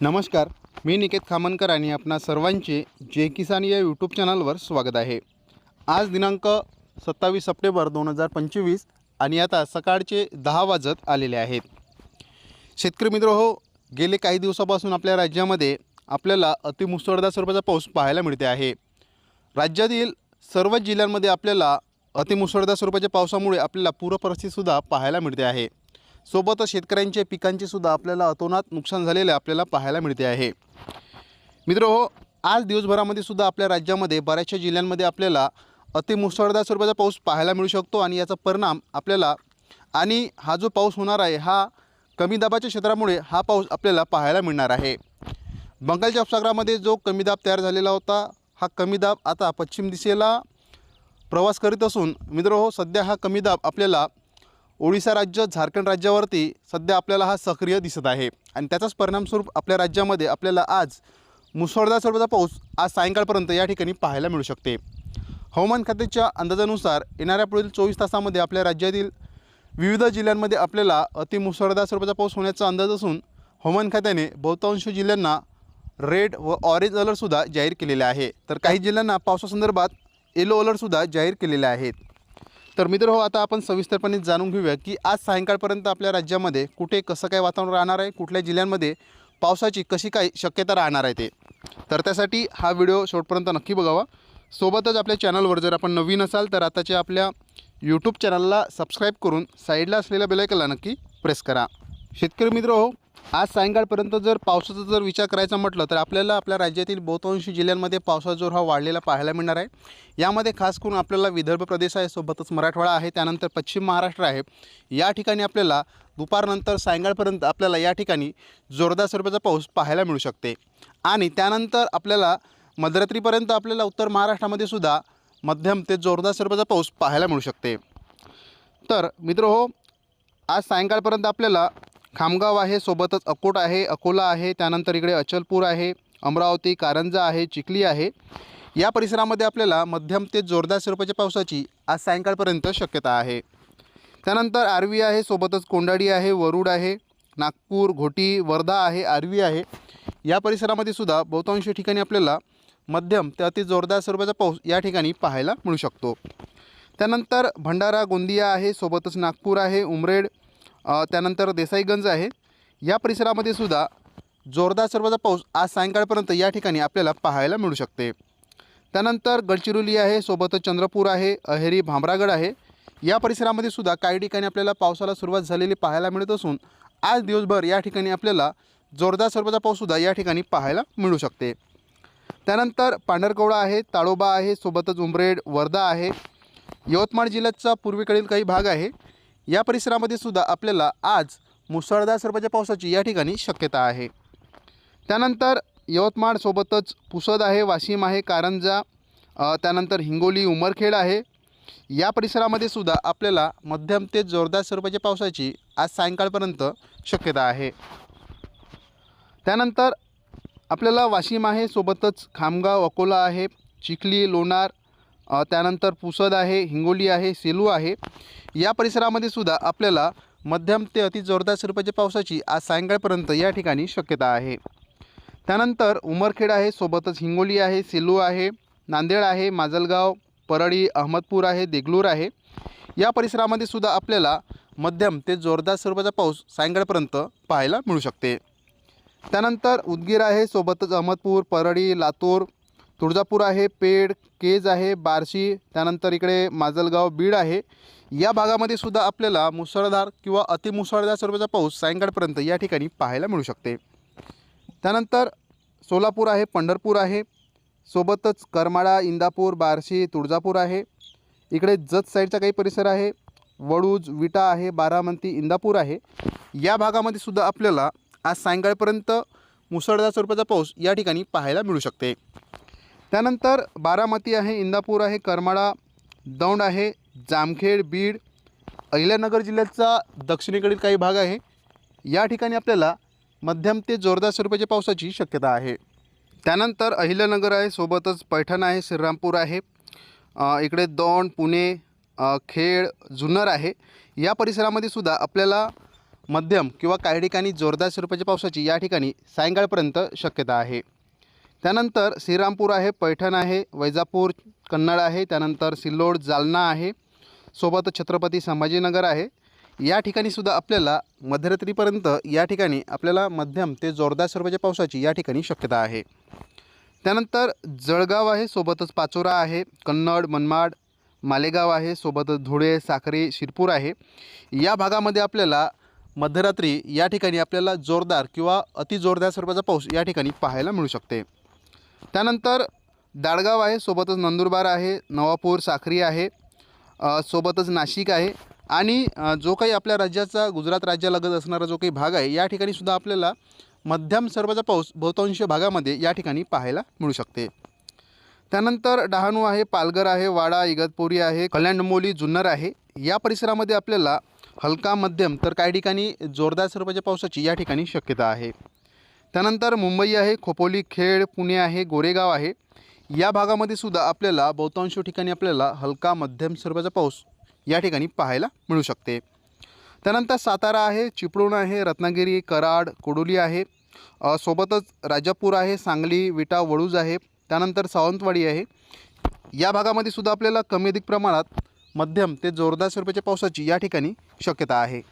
नमस्कार मी निकेत खामनकर आणि आपणा सर्वांचे जे किसान या यूट्यूब चॅनलवर स्वागत आहे. आज दिनांक सत्तावीस सप्टेंबर दोन हजार पंचवीस आणि आता सकाळचे दहा वाजत आलेले आहेत. शेतकरी मित्र हो गेले काही दिवसापासून आपल्या राज्यामध्ये आपल्याला अतिमुसळधार स्वरूपाचा पाऊस पाहायला मिळते आहे. राज्यातील सर्वच जिल्ह्यांमध्ये आपल्याला अतिमुसळधार स्वरूपाच्या पावसामुळे आपल्याला पूरपरिस्थितीसुद्धा पाहायला मिळते आहे. सोबतच शेतकऱ्यांच्या पिकांचे सुद्धा आपल्याला अतोनात नुकसान झालेले आपल्याला पाहायला मिळते आहे. मित्र हो आज दिवसभरामध्ये सुद्धा आपल्या राज्यामध्ये बऱ्याचशा जिल्ह्यांमध्ये आपल्याला अतिमुसळधार स्वरूपाचा पाऊस पाहायला मिळू शकतो आणि याचा परिणाम आपल्याला आणि हा जो पाऊस होणार आहे हा कमी दाबाच्या क्षेत्रामुळे हा पाऊस आपल्याला पाहायला मिळणार आहे. बंगालच्या उपसागरामध्ये जो कमी दाब तयार झालेला होता हा कमी दाब आता पश्चिम दिशेला प्रवास करीत असून मित्र हो सध्या हा कमी दाब आपल्याला ओडिशा राज्य झारखंड राज्यावरती सध्या आपल्याला हा सक्रिय दिसत आहे. आणि त्याचाच परिणामस्वरूप आपल्या राज्यामध्ये आपल्याला आज मुसळधार स्वरूपाचा पाऊस आज सायंकाळपर्यंत या ठिकाणी पाहायला मिळू शकते. हवामान खात्याच्या अंदाजानुसार येणाऱ्या पुढील चोवीस तासामध्ये आपल्या राज्यातील विविध जिल्ह्यांमध्ये आपल्याला अतिमुसळधार स्वरूपाचा पाऊस होण्याचा अंदाज असून हवामान खात्याने बहुतांश जिल्ह्यांना रेड व ऑरेंज अलर्टसुद्धा जाहीर केलेले आहे. तर काही जिल्ह्यांना पावसासंदर्भात येलो अलर्टसुद्धा जाहीर केलेले आहेत. तर मित्र हो आता आपण सविस्तरपणे जाणून घेऊया की आज सायंकाळपर्यंत आपल्या राज्यामध्ये कुठे कसं काय वातावरण राहणार आहे कुठल्या जिल्ह्यांमध्ये पावसाची कशी काय शक्यता राहणार आहे ते. तर त्यासाठी हा व्हिडिओ शेवटपर्यंत नक्की बघावा. सोबतच आपल्या चॅनलवर जर आपण नवीन असाल तर आताच्या आपल्या यूट्यूब चॅनलला सबस्क्राईब करून साईडला असलेल्या बेलायकनला नक्की प्रेस करा. शेतकरी मित्र हो आज सायंकाळपर्यंत जर पावसाचा जर विचार करायचा म्हटलं तर आपल्याला आपल्या राज्यातील बहुतांश जिल्ह्यांमध्ये पावसाचा जोर हा वाढलेला पाहायला मिळणार आहे. यामध्ये खास करून आपल्याला विदर्भ प्रदेश आहे सोबतच मराठवाडा आहे त्यानंतर पश्चिम महाराष्ट्र आहे. या ठिकाणी आपल्याला दुपारनंतर सायंकाळपर्यंत आपल्याला या ठिकाणी जोरदार स्वरूपाचा पाऊस पाहायला मिळू शकते. आणि त्यानंतर आपल्याला मध्यरात्रीपर्यंत आपल्याला उत्तर महाराष्ट्रामध्ये सुद्धा मध्यम ते जोरदार स्वरूपाचा पाऊस पाहायला मिळू शकते. तर मित्र हो आज सायंकाळपर्यंत आपल्याला खामगाव आहे सोबतच अकोट आहे अकोला आहे त्यानंतर इकडे अचलपूर आहे अमरावती कारंजा आहे चिखली आहे. या परिसरामध्ये आपल्याला मध्यम ते जोरदार स्वरूपाच्या पावसाची आज सायंकाळपर्यंत शक्यता आहे. त्यानंतर आर्वी आहे सोबतच कोंडाडी आहे वरुड आहे नागपूर घोटी वर्धा आहे आर्वी आहे. या परिसरामध्ये सुद्धा बहुतांश ठिकाणी आपल्याला मध्यम ते अति जोरदार स्वरूपाचा पाऊस या ठिकाणी पाहायला मिळू शकतो. त्यानंतर भंडारा गोंदिया आहे सोबतच नागपूर आहे उमरेड त्यानंतर देसाईगंज आहे. या परिसरामध्ये सुद्धा जोरदार स्वरूपाचा पाऊस आज सायंकाळपर्यंत या ठिकाणी आपल्याला पाहायला मिळू शकते. त्यानंतर गडचिरोली आहे सोबतच चंद्रपूर आहे अहेरी भामरागड आहे. या परिसरामध्ये सुद्धा काही ठिकाणी आपल्याला पावसाला सुरुवात झालेली पाहायला मिळत असून आज दिवसभर या ठिकाणी आपल्याला जोरदार स्वरूपाचा पाऊससुद्धा या ठिकाणी पाहायला मिळू शकते. त्यानंतर पांढरकवडा आहे ताळोबा आहे सोबतच उमरेड वर्धा आहे. यवतमाळ जिल्ह्याचा पूर्वेकडील काही भाग आहे. या परिसरामध्ये सुद्धा आपल्याला आज मुसळधार स्वरूपाच्या पावसाची या ठिकाणी शक्यता आहे. त्यानंतर यवतमाळसोबतच पुसद आहे वाशिम आहे कारंजा त्यानंतर हिंगोली उमरखेड आहे. या परिसरामध्ये सुद्धा आपल्याला मध्यम ते जोरदार स्वरूपाच्या पावसाची आज सायंकाळपर्यंत शक्यता आहे. त्यानंतर आपल्याला वाशिम आहे सोबतच खामगाव अकोला आहे चिखली लोणार त्यानंतर पुसद आहे हिंगोली आहे सेलू आहे. या परिसरामध्ये सुद्धा आपल्याला मध्यम ते अति जोरदार स्वरूपाच्या पावसाची आज सायंकाळपर्यंत या ठिकाणी शक्यता आहे. त्यानंतर उमरखेड आहे सोबतच हिंगोली आहे सेलू आहे नांदेड आहे माजलगाव परळी अहमदपूर आहे देगलूर आहे. या परिसरामध्ये सुद्धा आपल्याला मध्यम ते जोरदार स्वरूपाचा पाऊस सायंकाळपर्यंत पाहायला मिळू शकते. त्यानंतर उदगीर आहे सोबतच अहमदपूर परळी लातूर तुळजापूर आहे पेड केज आहे बार्शी त्यानंतर इकडे माजलगाव बीड आहे. या भागामध्ये सुद्धा आपल्याला मुसळधार किंवा अतिमुसळधार स्वरूपाचा पाऊस सायंकाळपर्यंत या ठिकाणी पाहायला मिळू शकते. त्यानंतर सोलापूर आहे पंढरपूर आहे. सोबतच करमाळा इंदापूर बार्शी तुळजापूर आहे. इकडे जत साईडचा काही परिसर आहे. वडूज विटा आहे बारामती इंदापूर आहे. या भागामध्ये सुद्धा आपल्याला आज सायंकाळपर्यंत मुसळधार स्वरूपाचा पाऊस या ठिकाणी पाहायला मिळू शकते. त्यानंतर बारामती आहे इंदापूर आहे करमाळा दौंड आहे जामखेड बीड अहिल्यानगर जिल्ह्याचा दक्षिणेकडील काही भाग आहे. या ठिकाणी आपल्याला मध्यम ते जोरदार स्वरूपाच्या पावसाची शक्यता आहे. त्यानंतर अहिल्यानगर आहे सोबतच पैठण आहे श्रीरामपूर आहे. इकडे दौंड पुणे खेड जुन्नर आहे. या परिसरामध्ये सुद्धा आपल्याला मध्यम किंवा काही ठिकाणी जोरदार स्वरूपाच्या पावसाची या ठिकाणी सायंकाळपर्यंत शक्यता आहे. त्यानंतर श्रीरामपूर आहे पैठण आहे वैजापूर कन्नड आहे त्यानंतर सिल्लोड जालना आहे. सोबत छत्रपती संभाजीनगर आहे. या ठिकाणी सुद्धा आपल्याला मध्यरात्रीपर्यंत या ठिकाणी आपल्याला मध्यम ते जोरदार स्वरूपाच्या पावसाची या ठिकाणी शक्यता आहे. त्यानंतर जळगाव आहे सोबतच पाचोरा आहे कन्नड मनमाड मालेगाव आहे सोबतच धुळे साखरे शिरपूर आहे. या भागामध्ये आपल्याला मध्यरात्री या ठिकाणी आपल्याला जोरदार किंवा अति जोरदार स्वरूपाचा पाऊस या ठिकाणी पाहायला मिळू शकते. त्यानंतर दाडगाव आहे सोबतच नंदुरबार आहे नवापूर साखरी आहे सोबतच नाशिक आहे आणि जो काही आपल्या राज्याचा गुजरात राज्यालगत असणारा जो काही भाग आहे या ठिकाणी सुद्धा आपल्याला मध्यम स्वरूपाचा पाऊस बहुतांश भागामध्ये या ठिकाणी पाहायला मिळू शकते. त्यानंतर डहाणू आहे पालघर आहे वाडा इगतपुरी आहे कल्याणमोली जुन्नर आहे. या परिसरामध्ये आपल्याला हलका मध्यम तर काही ठिकाणी जोरदार स्वरूपाच्या पावसाची या ठिकाणी शक्यता आहे. त्यानंतर मुंबई आहे खोपोली खेड पुणे आहे गोरेगाव आहे. या भागामध्ये सुद्धा आपल्याला बहुतांश ठिकाणी आपल्याला हलका मध्यम स्वरूपाचा पाऊस या ठिकाणी पाहायला मिळू शकते. त्यानंतर सातारा आहे चिपळूण आहे रत्नागिरी कराड कोडोली आहे. सोबतच राजापूर आहे सांगली विटा वळूज आहे. त्यानंतर सावंतवाडी आहे. या भागामध्ये सुद्धा आपल्याला कमी अधिक प्रमाणात मध्यम ते जोरदार स्वरूपाच्या पावसाची या ठिकाणी शक्यता आहे.